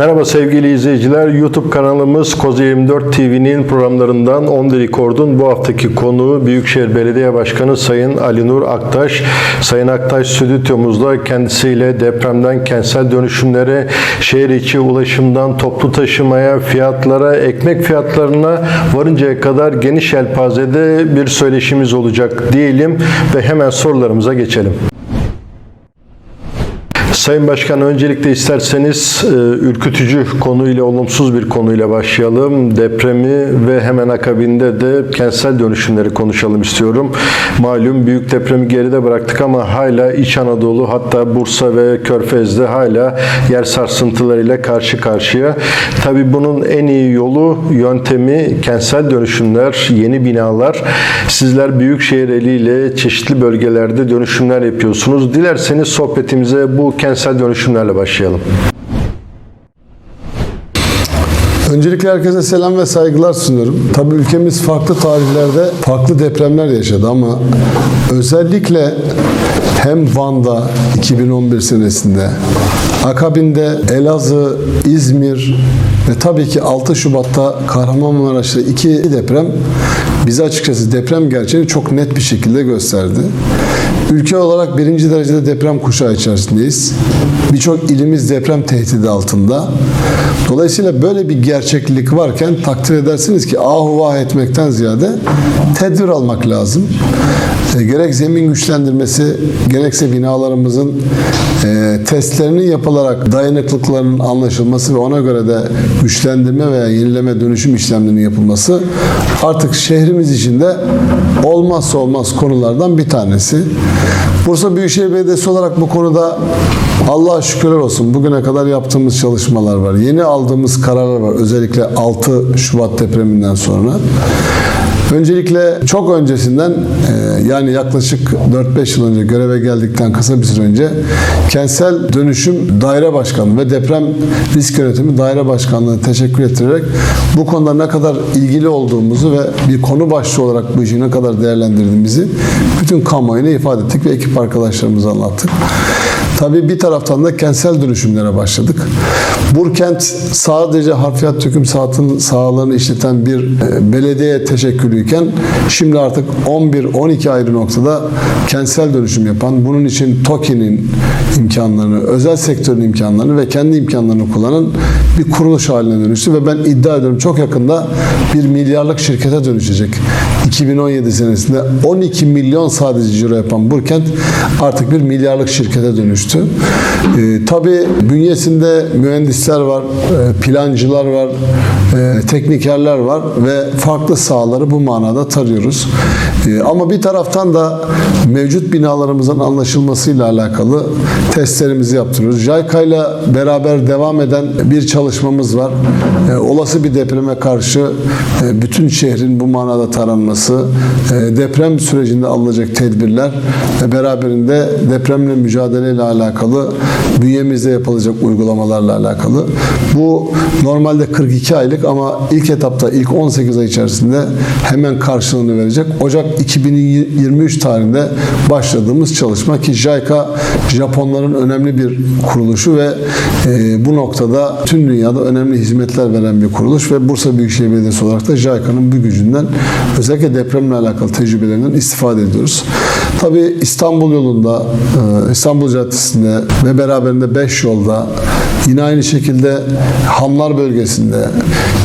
Merhaba sevgili izleyiciler. YouTube kanalımız Koza 24 TV'nin programlarından On The Record'un bu haftaki konuğu Büyükşehir Belediye Başkanı Sayın Ali Nur Aktaş. Sayın Aktaş stüdyomuzda kendisiyle depremden kentsel dönüşümlere, şehir içi ulaşımdan toplu taşımaya, fiyatlara, ekmek fiyatlarına varıncaya kadar geniş yelpazede bir söyleşimiz olacak diyelim ve hemen sorularımıza geçelim. Sayın Başkan öncelikle isterseniz e, ürkütücü konuyla olumsuz bir konuyla başlayalım. Depremi ve hemen akabinde de kentsel dönüşümleri konuşalım istiyorum. Malum büyük depremi geride bıraktık ama hala İç Anadolu hatta Bursa ve Körfez'de hala yer sarsıntılarıyla karşı karşıya. Tabii bunun en iyi yolu, yöntemi kentsel dönüşümler, yeni binalar. Sizler Büyükşehir eliyle çeşitli bölgelerde dönüşümler yapıyorsunuz. Dilerseniz sohbetimize bu kentsel dönüşümlerle başlayalım. Öncelikle herkese selam ve saygılar sunuyorum. Tabii ülkemiz farklı tarihlerde farklı depremler yaşadı ama özellikle hem Van'da 2011 senesinde, akabinde Elazığ, İzmir ve tabii ki 6 Şubat'ta Kahramanmaraş'ta iki deprem bize açıkçası deprem gerçeğini çok net bir şekilde gösterdi. Ülke olarak birinci derecede deprem kuşağı içerisindeyiz. Birçok ilimiz deprem tehdidi altında. Dolayısıyla böyle bir gerçeklik varken takdir edersiniz ki ahu etmekten ziyade tedbir almak lazım. E, gerek zemin güçlendirmesi, gerekse binalarımızın e, testlerinin yapılarak dayanıklıklarının anlaşılması ve ona göre de güçlendirme veya yenileme dönüşüm işlemlerinin yapılması artık şehrimiz içinde olmazsa olmaz konulardan bir tanesi. Bursa Büyükşehir Belediyesi olarak bu konuda Allah'a şükürler olsun bugüne kadar yaptığımız çalışmalar var. Yeni aldığımız kararlar var. Özellikle 6 Şubat depreminden sonra. Öncelikle çok öncesinden e, yani yaklaşık 4-5 yıl önce göreve geldikten kısa bir süre önce kentsel dönüşüm daire başkanlığı ve deprem risk yönetimi daire başkanlığına teşekkür ettirerek bu konuda ne kadar ilgili olduğumuzu ve bir konu başlığı olarak bu işi ne kadar değerlendirdiğimizi bütün kamuoyuna ifade ettik ve ekip arkadaşlarımıza anlattık. Tabii bir taraftan da kentsel dönüşümlere başladık. Burkent sadece harfiyat döküm saatın sahalarını işleten bir e, belediye teşekkülüyken şimdi artık 11-12 ayrı noktada kentsel dönüşüm yapan, bunun için TOKİ'nin imkanlarını, özel sektörün imkanlarını ve kendi imkanlarını kullanan bir kuruluş haline dönüştü ve ben iddia ediyorum çok yakında bir milyarlık şirkete dönüşecek. 2017 senesinde 12 milyon sadece ciro yapan Burkent artık bir milyarlık şirkete dönüştü. Ee, tabii bünyesinde mühendisler var, e, plancılar var, e, teknikerler var ve farklı sahaları bu manada tarıyoruz. E, ama bir taraftan da mevcut binalarımızın anlaşılmasıyla alakalı testlerimizi yaptırıyoruz. JICA ile beraber devam eden bir çalışmamız var. E, olası bir depreme karşı e, bütün şehrin bu manada taranması, e, deprem sürecinde alınacak tedbirler ve beraberinde depremle mücadeleyle alakalı bünyemizde yapılacak uygulamalarla alakalı. Bu normalde 42 aylık ama ilk etapta ilk 18 ay içerisinde hemen karşılığını verecek. Ocak 2023 tarihinde başladığımız çalışma ki JICA Japonların önemli bir kuruluşu ve e, bu noktada tüm dünyada önemli hizmetler veren bir kuruluş ve Bursa Büyükşehir Belediyesi olarak da JICA'nın bu gücünden özellikle depremle alakalı tecrübelerinden istifade ediyoruz. Tabii İstanbul yolunda, e, İstanbul Caddesi'nde ve beraberinde 5 yolda yine aynı şekilde Hamlar bölgesinde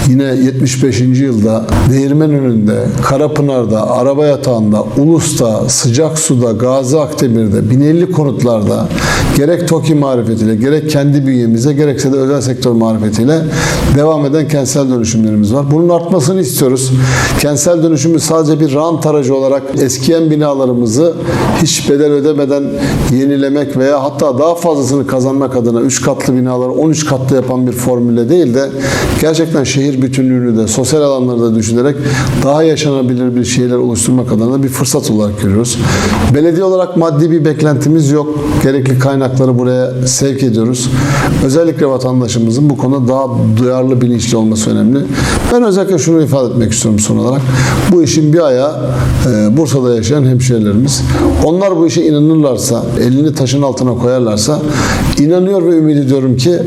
yine 75. yılda Değirmen önünde, Karapınar'da, Araba Yatağı'nda, Ulus'ta, Sıcak Su'da, Gazi Akdemir'de, Binelli konutlarda gerek TOKİ marifetiyle, gerek kendi bünyemize, gerekse de özel sektör marifetiyle devam eden kentsel dönüşümlerimiz var. Bunun artmasını istiyoruz. Kentsel dönüşümü sadece bir rant aracı olarak eskiyen binalarımızı hiç bedel ödemeden yenilemek veya hatta daha fazlasını kazanmak adına 3 katlı binaları 13 katlı yapan bir formülle değil de gerçekten şehir bütünlüğünü de sosyal alanları da düşünerek daha yaşanabilir bir şeyler oluşturmak adına bir fırsat olarak görüyoruz. Belediye olarak maddi bir beklentimiz yok. Gerekli kaynakları buraya sevk ediyoruz. Özellikle vatandaşımızın bu konuda daha duyarlı, bilinçli olması önemli. Ben özellikle şunu ifade etmek istiyorum son olarak. Bu işin bir ayağı e, Bursa'da yaşayan hemşehrilerimiz. Onlar bu işe inanırlarsa, elini taşın altına koyarlarsa inanıyor ve ümit ediyorum ki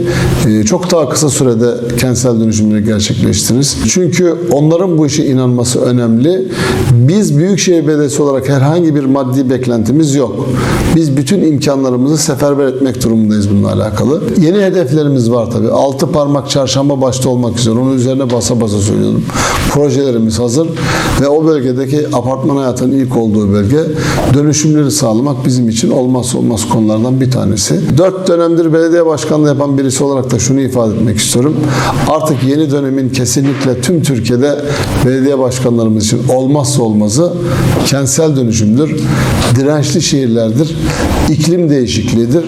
e, çok daha kısa sürede kentsel dönüşümleri gerçekleştiririz. Çünkü onların bu işe inanması önemli. Biz Büyükşehir Belediyesi olarak herhangi bir maddi beklentimiz yok. Biz bütün imkanlarımızı seferber etmek durumundayız bununla alakalı. Yeni hedeflerimiz var tabii. Altı parmak çarşamba başta olmak üzere. Onun üzerine basa basa söylüyorum. Projelerimiz hazır ve o bölgedeki apartman hayatının ilk olduğu bölge dönüşümleri sağlamak bizim için olmazsa olmaz konulardan bir tanesi. Dört dönemdir belediye başkanlığı yapan birisi olarak da şunu ifade etmek istiyorum. Artık yeni dönemin kesinlikle tüm Türkiye'de belediye başkanlarımız için olmazsa olmazı kentsel dönüşümdür. Dirençli şehirlerdir. iklim değişikliğidir.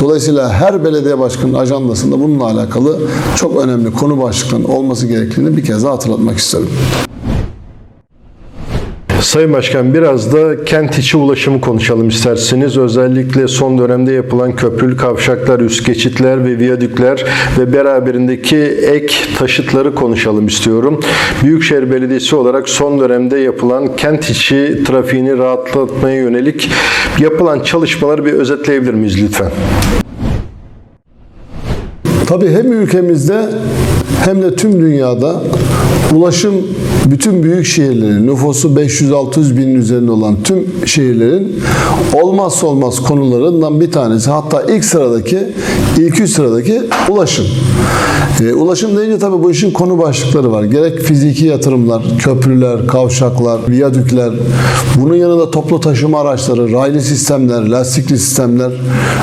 Dolayısıyla her belediye başkanının ajandasında bununla alakalı çok önemli konu başlıklarının olması gerektiğini bir kez daha hatırlatmak istiyorum. Sayın Başkan biraz da kent içi ulaşımı konuşalım isterseniz. Özellikle son dönemde yapılan köprülü kavşaklar, üst geçitler ve viyadükler ve beraberindeki ek taşıtları konuşalım istiyorum. Büyükşehir Belediyesi olarak son dönemde yapılan kent içi trafiğini rahatlatmaya yönelik yapılan çalışmaları bir özetleyebilir miyiz lütfen? Tabii hem ülkemizde hem de tüm dünyada ulaşım bütün büyük şehirlerin nüfusu 500-600 binin üzerinde olan tüm şehirlerin olmazsa olmaz konularından bir tanesi. Hatta ilk sıradaki, ilk üç sıradaki ulaşım. E, ulaşım deyince tabii bu işin konu başlıkları var. Gerek fiziki yatırımlar, köprüler, kavşaklar, viyadükler, bunun yanında toplu taşıma araçları, raylı sistemler, lastikli sistemler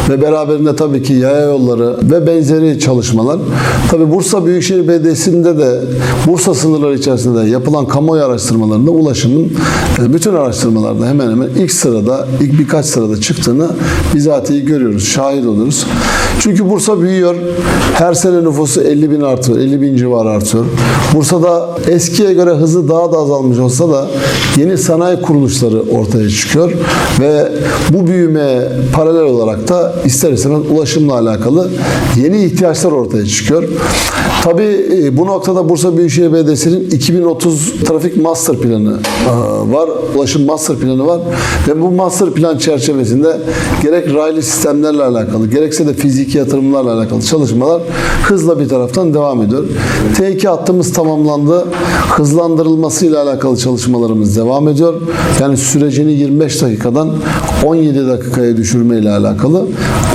ve beraberinde tabii ki yaya yolları ve benzeri çalışmalar. Tabii Bursa Büyükşehir Belediyesi'nde de Bursa sınırları içerisinde de yapılan kamuoyu araştırmalarında ulaşımın e, bütün araştırmalarda hemen hemen ilk sırada, ilk birkaç sırada çıktığını bizatihi görüyoruz, şahit oluyoruz. Çünkü Bursa büyüyor. Her sene nüfusu 50 bin artıyor, 50 bin civarı artıyor. Bursa'da eskiye göre hızı daha da azalmış olsa da yeni sanayi kuruluşları ortaya çıkıyor ve bu büyümeye paralel olarak da ister istemez ulaşımla alakalı yeni ihtiyaçlar ortaya çıkıyor. Tabii e, bu noktada Bursa Büyükşehir Belediyesi'nin 2030 trafik master planı e, var. Ulaşım master planı var. Ve bu master plan çerçevesinde gerek raylı sistemlerle alakalı gerekse de fiziki yatırımlarla alakalı çalışmalar hızla bir taraftan devam ediyor. T2 hattımız tamamlandı. Hızlandırılmasıyla alakalı çalışmalarımız devam ediyor. Yani sürecini 25 dakikadan 17 dakikaya düşürme ile alakalı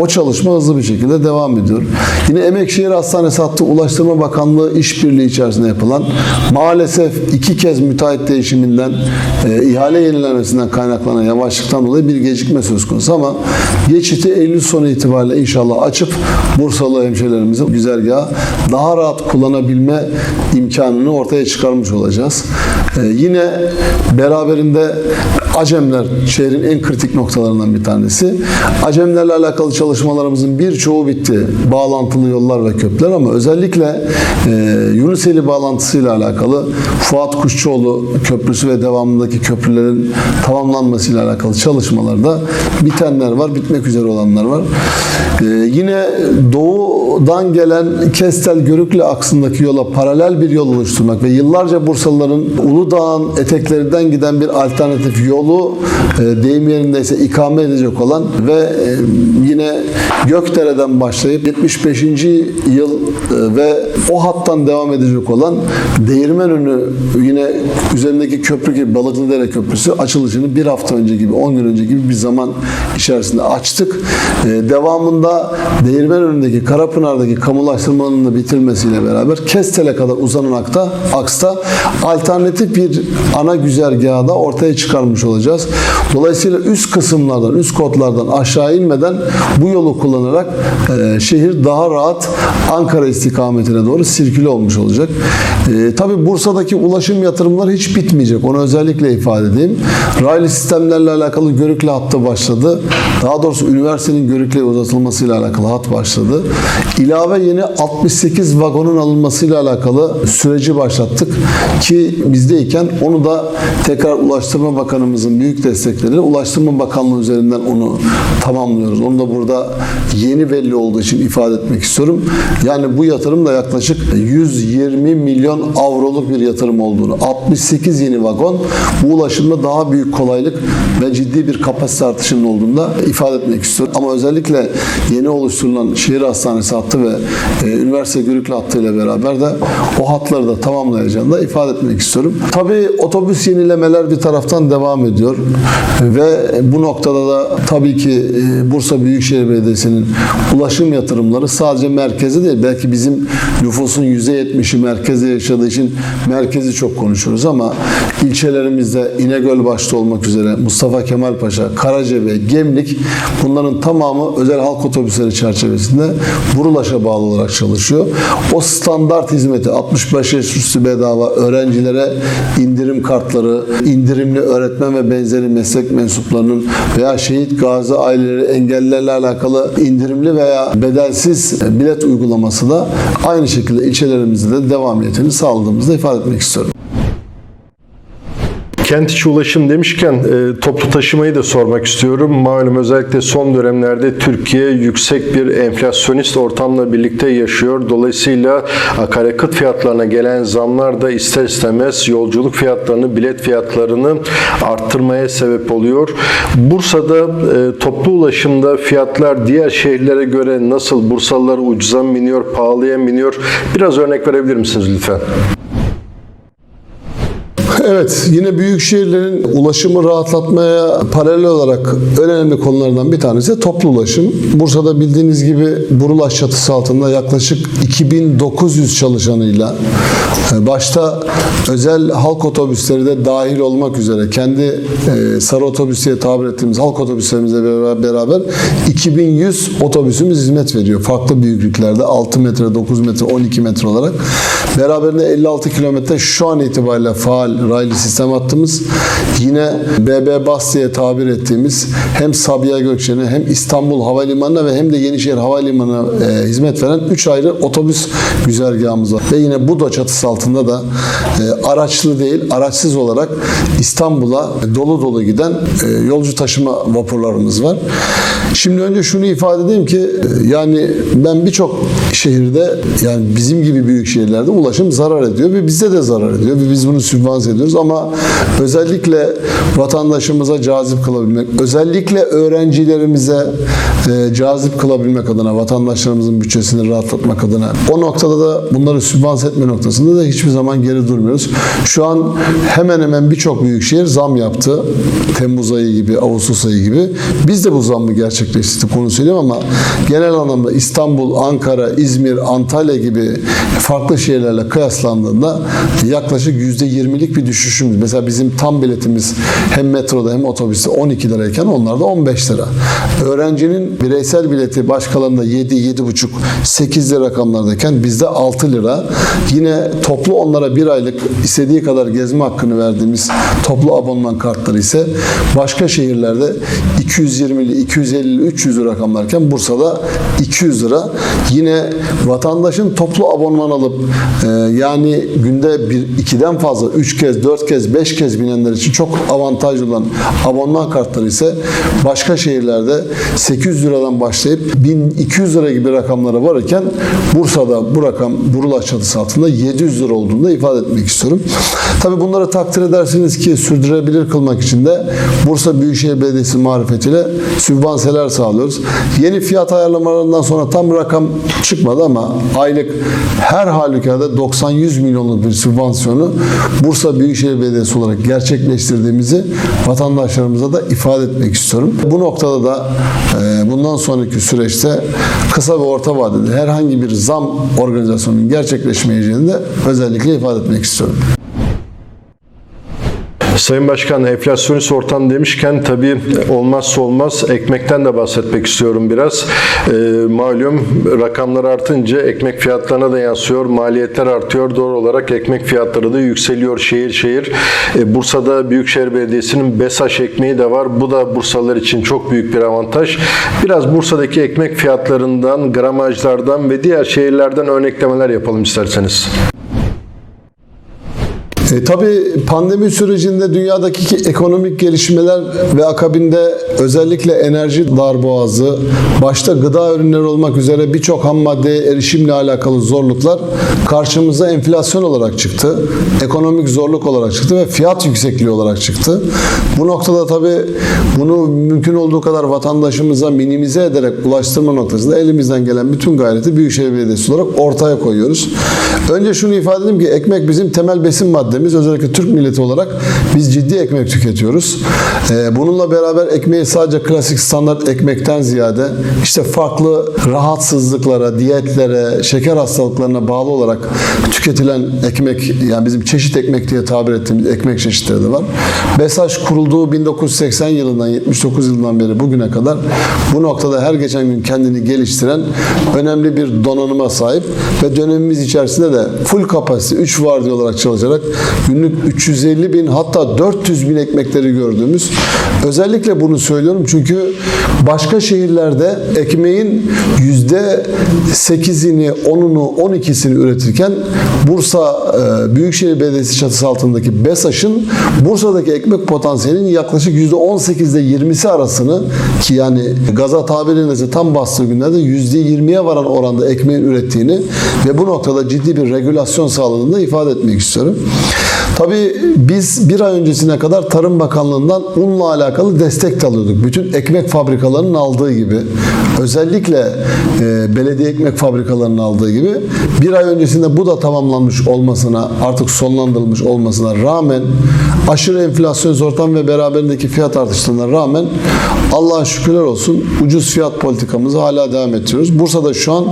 o çalışma hızlı bir şekilde devam ediyor. Yine Emekşehir Hastanesi hattı Ulaştırma Bakanlığı işbirliği içerisinde yapılan maalesef iki kez müteahhit değişiminden e, ihale yenilenmesinden kaynaklanan yavaşlıktan dolayı bir gecikme söz konusu ama geçiti Eylül sonu itibariyle inşallah açıp Bursalı hemşehrilerimizin güzergahı daha rahat kullanabilme imkanını ortaya çıkarmış olacağız. E, yine beraberinde Acemler şehrin en kritik noktalarından bir tanesi. Acemlerle alakalı çalışmalarımızın birçoğu bitti. Bağlantılı yollar ve köprüler ama özellikle e, Yunuseli bağlantısıyla alakalı Fuat Kuşçuoğlu Köprüsü ve devamındaki köprülerin tamamlanmasıyla alakalı çalışmalarda bitenler var, bitmek üzere olanlar var. E, yine doğudan gelen Kestel Görükle aksındaki yola paralel bir yol oluşturmak ve yıllarca Bursalıların Uludağ'ın eteklerinden giden bir alternatif yolu e, deyim yerindeyse ikame edecek olan ve e, yine Gökdere'den başlayıp 75. yıl e, ve o hattan devam edecek olan Değirmenönü yine üzerindeki köprü gibi Balıklıdere Köprüsü açılışını bir hafta önce gibi 10 gün önce gibi bir zaman içerisinde açtık. E, devamında Değirmenönü'ndeki Karapınar'daki kamulaştırmanın da bitirmesiyle beraber Kestel'e kadar uzanan akta, aksta alternatif bir ana güzergahı da ortaya çıkarmış olacağız. Dolayısıyla üst kısımlardan, üst kodlardan aşağı inmeden bu yolu kullanarak e, şehir daha rahat Ankara istikametine doğru sirküle olmuş olacak. E, tabii Bursa'daki ulaşım yatırımları hiç bitmeyecek. Onu özellikle ifade edeyim. Raylı sistemlerle alakalı Görükle hattı başladı. Daha doğrusu üniversitenin Görükle'ye uzatılmasıyla alakalı hat başladı. ilave yeni 68 vagonun alınmasıyla alakalı süreci başlattık ki bizdeyken onu da tekrar Ulaştırma Bakanımızın büyük destekleriyle Ulaştırma Bakanlığı üzerinden onu tamamlıyoruz. Onu da burada yeni belli olduğu için ifade etmek istiyorum. Yani bu yatırım da yaklaşık 120 milyon avroluk bir yatırım olduğunu, 68 yeni vagon bu ulaşımda daha büyük kolaylık ve ciddi bir kapasite artışının olduğunu da ifade etmek istiyorum. Ama özellikle yeni oluşturulan şehir hastanesi hattı ve e, üniversite Gürüklü hattıyla beraber de o hatları da tamamlayacağını da ifade etmek istiyorum. Tabii otobüs yenilemeler bir taraftan devam ediyor ve bu noktada da tabii ki e, Bursa Büyükşehir Belediyesi'nin ulaşım yatırımları sadece merkeze değil belki bizim nüfusun %70'i merkezde yaşadığı için merkezi çok konuşuyoruz ama ilçelerimizde İnegöl başta olmak üzere Mustafa Kemal Paşa, Karaca ve Gemlik bunların tamamı özel halk otobüsleri çerçevesinde Burulaş'a bağlı olarak çalışıyor. O standart hizmeti 65 yaş üstü bedava öğrencilere indirim kartları, indirimli öğretmen ve benzeri meslek mensuplarının veya şehit gazi aileleri engellilerle alakalı indirimli veya bedelsiz bilet uygulaması da aynı şekilde ilçelerimizde de devamiyetini sağladığımızı da ifade etmek istiyorum. Kent içi ulaşım demişken e, toplu taşımayı da sormak istiyorum. Malum özellikle son dönemlerde Türkiye yüksek bir enflasyonist ortamla birlikte yaşıyor. Dolayısıyla akaryakıt fiyatlarına gelen zamlar da ister istemez yolculuk fiyatlarını, bilet fiyatlarını arttırmaya sebep oluyor. Bursa'da e, toplu ulaşımda fiyatlar diğer şehirlere göre nasıl? Bursalılar ucuza mı biniyor, pahalıya mı biniyor? Biraz örnek verebilir misiniz lütfen? Evet, yine büyük şehirlerin ulaşımı rahatlatmaya paralel olarak önemli konulardan bir tanesi toplu ulaşım. Bursa'da bildiğiniz gibi Burulaş çatısı altında yaklaşık 2900 çalışanıyla e, başta özel halk otobüsleri de dahil olmak üzere kendi e, sarı otobüs diye tabir ettiğimiz halk otobüslerimizle beraber 2100 otobüsümüz hizmet veriyor. Farklı büyüklüklerde 6 metre, 9 metre, 12 metre olarak. Beraberinde 56 kilometre şu an itibariyle faal raylı sistem hattımız. Yine BB Bas diye tabir ettiğimiz hem Sabiha Gökçen'e hem İstanbul Havalimanı'na ve hem de Yenişehir Havalimanı'na e, hizmet veren 3 ayrı otobüs güzergahımız var. Ve yine Buda çatısı altında da e, araçlı değil, araçsız olarak İstanbul'a dolu dolu giden e, yolcu taşıma vapurlarımız var. Şimdi önce şunu ifade edeyim ki e, yani ben birçok şehirde yani bizim gibi büyük şehirlerde ulaşım zarar ediyor ve bize de zarar ediyor ve biz bunu sübvanse ediyoruz ama özellikle vatandaşımıza cazip kılabilmek, özellikle öğrencilerimize e, cazip kılabilmek adına, vatandaşlarımızın bütçesini rahatlatmak adına o noktada da bunları sübvanse etme noktasında da hiçbir zaman geri durmuyoruz. Şu an hemen hemen birçok büyük şehir zam yaptı. Temmuz ayı gibi, Ağustos ayı gibi. Biz de bu zammı gerçekleştirdik onu söyleyeyim ama genel anlamda İstanbul, Ankara, İzmir, Antalya gibi farklı şehirlerle kıyaslandığında yaklaşık %20'lik bir düşüşümüz. Mesela bizim tam biletimiz hem metroda hem otobüste 12 lirayken onlarda 15 lira. Öğrencinin bireysel bileti başkalarında 7, 7,5, 8 lira rakamlardayken bizde 6 lira. Yine toplu onlara bir aylık istediği kadar gezme hakkını verdiğimiz toplu abonman kartları ise başka şehirlerde 220'li, 250'li, 300 lira rakamlarken Bursa'da 200 lira. Yine vatandaşın toplu abonman alıp e, yani günde bir ikiden fazla 3 kez, 4 kez, 5 kez binenler için çok avantajlı olan abonman kartları ise başka şehirlerde 800 liradan başlayıp 1200 lira gibi rakamlara varırken Bursa'da bu rakam Burulaş çatısı altında 700 lira olduğunu da ifade etmek istiyorum. Tabii bunları takdir edersiniz ki sürdürebilir kılmak için de Bursa Büyükşehir Belediyesi marifetiyle sübvanseler sağlıyoruz. Yeni fiyat ayarlamalarından sonra tam rakam çıkmadı ama aylık her halükarda 90-100 milyonluk bir sübvansiyonu Bursa Büyükşehir Belediyesi olarak gerçekleştirdiğimizi vatandaşlarımıza da ifade etmek istiyorum. Bu noktada da e, bundan sonraki süreçte kısa ve orta vadede herhangi bir zam organizasyonunun gerçekleşmeyeceğini de özellikle ifade etmek istiyorum. Sayın Başkan enflasyonist ortam demişken tabii olmazsa olmaz ekmekten de bahsetmek istiyorum biraz. Ee, malum rakamlar artınca ekmek fiyatlarına da yansıyor. Maliyetler artıyor. Doğal olarak ekmek fiyatları da yükseliyor şehir şehir. Ee, Bursa'da Büyükşehir Belediyesi'nin BESAŞ ekmeği de var. Bu da Bursalılar için çok büyük bir avantaj. Biraz Bursa'daki ekmek fiyatlarından, gramajlardan ve diğer şehirlerden örneklemeler yapalım isterseniz. E, tabii pandemi sürecinde dünyadaki ki ekonomik gelişmeler ve akabinde özellikle enerji darboğazı, başta gıda ürünleri olmak üzere birçok ham maddeye erişimle alakalı zorluklar karşımıza enflasyon olarak çıktı. Ekonomik zorluk olarak çıktı ve fiyat yüksekliği olarak çıktı. Bu noktada tabii bunu mümkün olduğu kadar vatandaşımıza minimize ederek ulaştırma noktasında elimizden gelen bütün gayreti Büyükşehir Belediyesi olarak ortaya koyuyoruz. Önce şunu ifade edeyim ki ekmek bizim temel besin maddemiz. Özellikle Türk milleti olarak biz ciddi ekmek tüketiyoruz. Ee, bununla beraber ekmeği sadece klasik standart ekmekten ziyade işte farklı rahatsızlıklara, diyetlere, şeker hastalıklarına bağlı olarak tüketilen ekmek yani bizim çeşit ekmek diye tabir ettiğimiz ekmek çeşitleri de var. BESAŞ kurulduğu 1980 yılından 79 yılından beri bugüne kadar bu noktada her geçen gün kendini geliştiren önemli bir donanıma sahip ve dönemimiz içerisinde de full kapasite 3 vardiya olarak çalışarak günlük 350 bin hatta 400 bin ekmekleri gördüğümüz özellikle bunu söylüyorum çünkü başka şehirlerde ekmeğin yüzde 8'ini 10'unu 12'sini üretirken Bursa e, Büyükşehir Belediyesi çatısı altındaki BESAŞ'ın Bursa'daki ekmek potansiyelinin yaklaşık yüzde 18'de 20'si arasını ki yani gaza tabirinde tam bastığı günlerde yüzde 20'ye varan oranda ekmeğin ürettiğini ve bu noktada ciddi bir regülasyon sağladığını ifade etmek istiyorum. Tabii biz bir ay öncesine kadar Tarım Bakanlığı'ndan unla alakalı destek de alıyorduk. Bütün ekmek fabrikalarının aldığı gibi. Özellikle e, belediye ekmek fabrikalarının aldığı gibi. Bir ay öncesinde bu da tamamlanmış olmasına, artık sonlandırılmış olmasına rağmen aşırı enflasyon ortam ve beraberindeki fiyat artışlarına rağmen Allah'a şükürler olsun ucuz fiyat politikamızı hala devam ettiriyoruz. Bursa'da şu an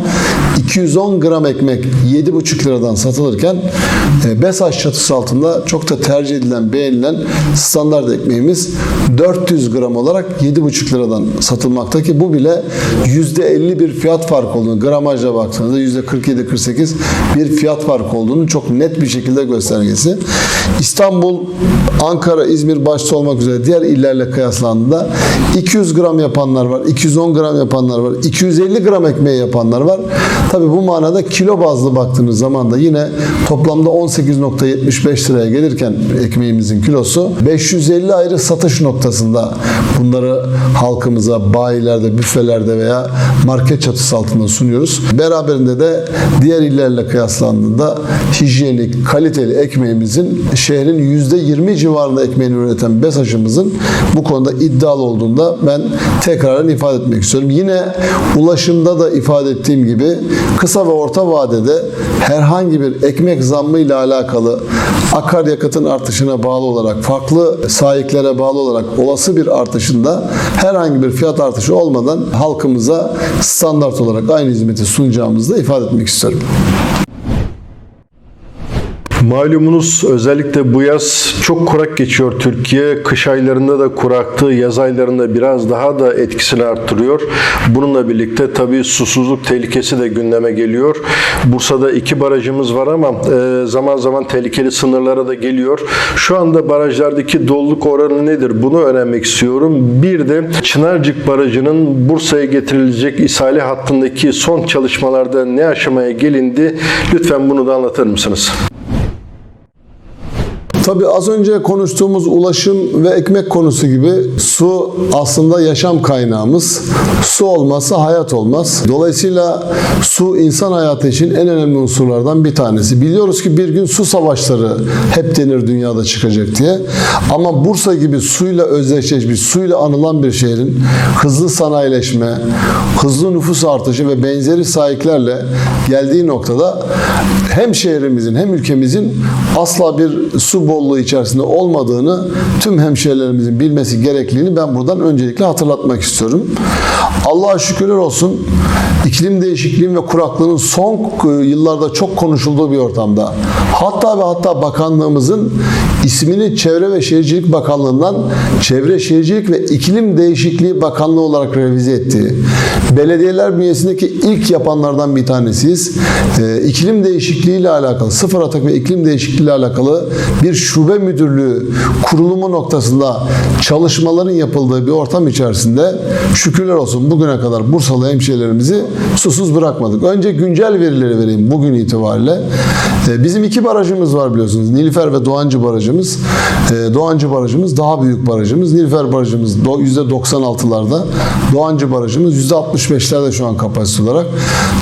210 gram ekmek 7,5 liradan satılırken e, BESAŞ çatısı altında çok da tercih edilen, beğenilen standart ekmeğimiz 400 gram olarak 7,5 liradan satılmakta ki bu bile %50 bir fiyat farkı olduğunu gramajla baktığınızda %47-48 bir fiyat farkı olduğunu çok net bir şekilde göstergesi. İstanbul, Ankara, İzmir başta olmak üzere diğer illerle kıyaslandığında 200 gram yapanlar var, 210 gram yapanlar var, 250 gram ekmeği yapanlar var. Tabi bu manada kilo bazlı baktığınız zaman da yine toplamda 18.75 liraya gelirken ekmeğimizin kilosu 550 ayrı satış noktasında bunları halkımıza bayilerde, büfelerde veya market çatısı altında sunuyoruz. Beraberinde de diğer illerle kıyaslandığında hijyenik, kaliteli ekmeğimizin şehrin %20 civarında ekmeğini üreten BESAŞ'ımızın bu konuda iddialı olduğunda ben tekrardan ifade etmek istiyorum. Yine ulaşımda da ifade ettiğim gibi kısa ve orta vadede herhangi bir ekmek zammı ile alakalı akaryakıtın artışına bağlı olarak farklı sahiklere bağlı olarak olası bir artışında herhangi bir fiyat artışı olmadan halkımıza standart olarak aynı hizmeti sunacağımızı da ifade etmek istiyorum. Malumunuz özellikle bu yaz çok kurak geçiyor Türkiye. Kış aylarında da kuraktı, yaz aylarında biraz daha da etkisini arttırıyor. Bununla birlikte tabii susuzluk tehlikesi de gündeme geliyor. Bursa'da iki barajımız var ama e, zaman zaman tehlikeli sınırlara da geliyor. Şu anda barajlardaki doluluk oranı nedir? Bunu öğrenmek istiyorum. Bir de Çınarcık Barajı'nın Bursa'ya getirilecek ishale hattındaki son çalışmalarda ne aşamaya gelindi? Lütfen bunu da anlatır mısınız? Tabii az önce konuştuğumuz ulaşım ve ekmek konusu gibi su aslında yaşam kaynağımız. Su olmazsa hayat olmaz. Dolayısıyla su insan hayatı için en önemli unsurlardan bir tanesi. Biliyoruz ki bir gün su savaşları hep denir dünyada çıkacak diye. Ama Bursa gibi suyla özdeşleşmiş, suyla anılan bir şehrin hızlı sanayileşme, hızlı nüfus artışı ve benzeri sahiplerle geldiği noktada hem şehrimizin hem ülkemizin asla bir su bolluğu içerisinde olmadığını tüm hemşehrilerimizin bilmesi gerekliliğini ben buradan öncelikle hatırlatmak istiyorum. Allah'a şükürler olsun iklim değişikliğinin ve kuraklığının son yıllarda çok konuşulduğu bir ortamda hatta ve hatta bakanlığımızın ismini Çevre ve Şehircilik Bakanlığı'ndan Çevre Şehircilik ve İklim Değişikliği Bakanlığı olarak revize ettiği, belediyeler bünyesindeki ilk yapanlardan bir tanesiyiz. Ee, iklim değişikliği ile alakalı, sıfır atak ve iklim değişikliği ile alakalı bir şube müdürlüğü kurulumu noktasında çalışmaların yapıldığı bir ortam içerisinde şükürler olsun bugüne kadar Bursalı hemşehrilerimizi susuz bırakmadık. Önce güncel verileri vereyim bugün itibariyle. Ee, Bizim iki barajımız var biliyorsunuz. Nilüfer ve Doğancı barajımız. Ee, Doğancı barajımız daha büyük barajımız. Nilüfer barajımız do- %96'larda. Doğancı barajımız %65'lerde şu an kapasite olarak.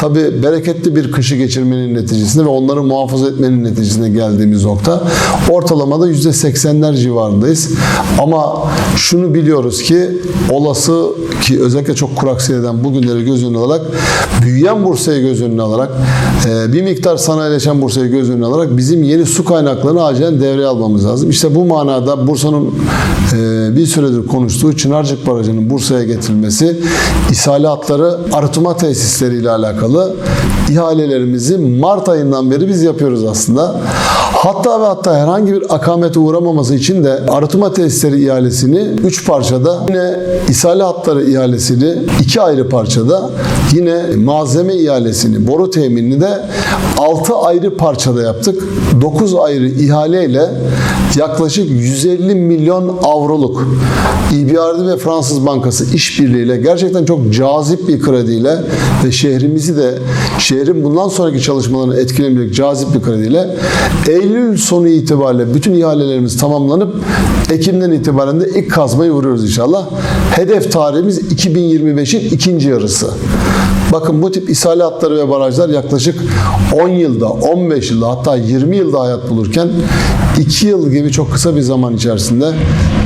Tabi bereketli bir kışı geçirmenin neticesinde ve onları muhafaza etmenin neticesinde geldiğimiz nokta. Ortalamada %80'ler civarındayız. Ama şunu biliyoruz ki olası ki özellikle çok kurak seyreden bugünleri göz önüne alarak büyüyen Bursa'yı göz önüne alarak e, bir miktar sanayileşen Bursa'yı göz önüne alarak bizim yeni su kaynaklarını acilen devreye almamız lazım. İşte bu manada Bursa'nın e, bir süredir konuştuğu Çınarcık Barajı'nın Bursa'ya getirilmesi, ishalatları arıtma tesisleriyle alakalı ihalelerimizi Mart ayından beri biz yapıyoruz aslında. Hatta ve hatta herhangi bir akamete uğramaması için de arıtma tesisleri ihalesini 3 parçada, yine ishale hatları ihalesini 2 ayrı parçada, yine malzeme ihalesini, boru teminini de 6 ayrı parçada yaptık. 9 ayrı ihaleyle yaklaşık 150 milyon avroluk EBRD ve Fransız Bankası işbirliğiyle gerçekten çok cazip bir krediyle ve şehrimizi de şehrin bundan sonraki çalışmalarını etkilemeyecek cazip bir krediyle Eylül sonu itibariyle bütün ihalelerimiz tamamlanıp Ekim'den itibaren de ilk kazmayı vuruyoruz inşallah. Hedef tarihimiz 2025'in ikinci yarısı. Bakın bu tip ishale hatları ve barajlar yaklaşık 10 yılda, 15 yılda hatta 20 yılda hayat bulurken 2 yıl gibi çok kısa bir zaman içerisinde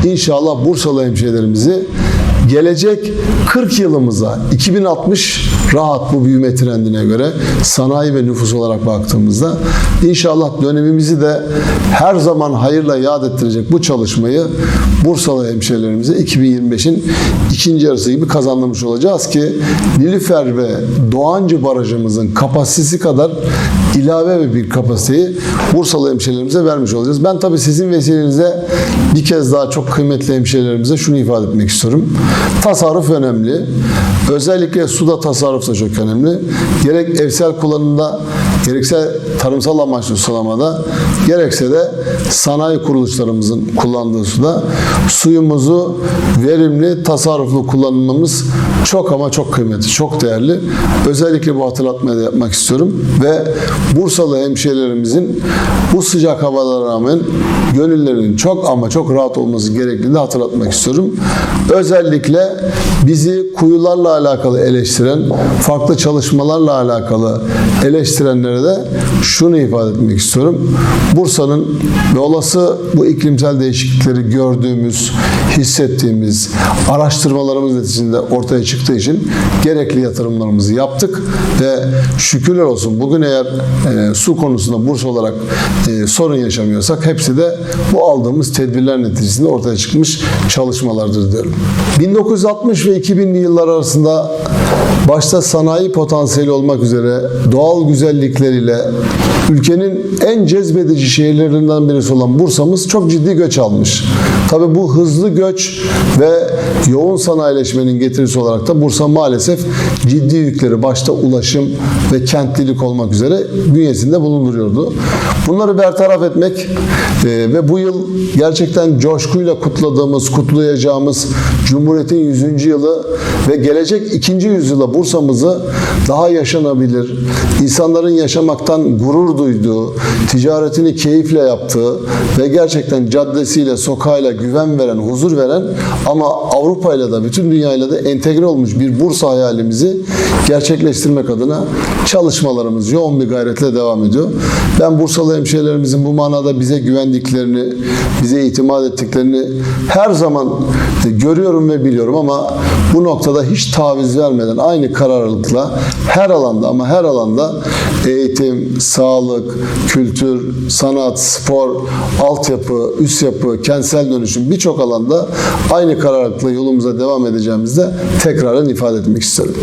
inşallah Bursalı hemşehrilerimizi gelecek 40 yılımıza 2060 rahat bu büyüme trendine göre sanayi ve nüfus olarak baktığımızda inşallah dönemimizi de her zaman hayırla yad ettirecek bu çalışmayı Bursalı hemşehrilerimize 2025'in ikinci yarısı gibi kazandırmış olacağız ki Nilüfer ve Doğancı barajımızın kapasitesi kadar ilave bir kapasiteyi Bursalı hemşehrilerimize vermiş olacağız. Ben tabii sizin vesilenizle bir kez daha çok kıymetli hemşehrilerimize şunu ifade etmek istiyorum. Tasarruf önemli. Özellikle suda tasarruf da çok önemli. Gerek evsel kullanımda, gerekse tarımsal amaçlı sulamada, gerekse de sanayi kuruluşlarımızın kullandığı suda suyumuzu verimli, tasarruflu kullanmamız çok ama çok kıymetli, çok değerli. Özellikle bu hatırlatmayı da yapmak istiyorum ve Bursalı hemşehrilerimizin bu sıcak havalara rağmen gönüllerinin çok ama çok rahat olması gerektiğini de hatırlatmak istiyorum. Özellikle bizi kuyularla alakalı eleştiren, farklı çalışmalarla alakalı eleştirenlere de şunu ifade etmek istiyorum. Bursa'nın ve olası bu iklimsel değişiklikleri gördüğümüz, hissettiğimiz, araştırmalarımız neticesinde ortaya çıktığı için gerekli yatırımlarımızı yaptık ve şükürler olsun bugün eğer e, su konusunda Bursa olarak e, sorun yaşamıyorsak hepsi de bu aldığımız tedbirler neticesinde ortaya çıkmış çalışmalardır diyorum. 1960 ve 2000'li yıllar arasında başta sanayi potansiyeli olmak üzere doğal güzellikleriyle ülkenin en cezbedici şehirlerinden birisi olan Bursa'mız çok ciddi göç almış. Tabi bu hızlı göç ve yoğun sanayileşmenin getirisi olarak da Bursa maalesef ciddi yükleri başta ulaşım ve kentlilik olmak üzere bünyesinde bulunduruyordu. Bunları bertaraf etmek e, ve bu yıl gerçekten coşkuyla kutladığımız, kutlayacağımız Cumhuriyet'in 100. yılı ve gelecek 2. yüzyıla Bursa'mızı daha yaşanabilir, insanların yaşamaktan gurur duyduğu, ticaretini keyifle yaptığı ve gerçekten caddesiyle, sokağıyla güven veren, huzur veren ama Avrupa ile de bütün dünyayla da entegre olmuş bir Bursa hayalimizi gerçekleştirmek adına çalışmalarımız yoğun bir gayretle devam ediyor. Ben Bursalı hemşehrilerimizin bu manada bize güvendiklerini, bize itimat ettiklerini her zaman görüyorum ve biliyorum ama bu noktada hiç taviz vermeden aynı kararlılıkla her alanda ama her alanda eğitim, sağlık, kültür, sanat, spor, altyapı, üst yapı, kentsel dönüşüm birçok alanda aynı kararlılıkla yolumuza devam edeceğimizde tekrardan ifade etmek istiyorum.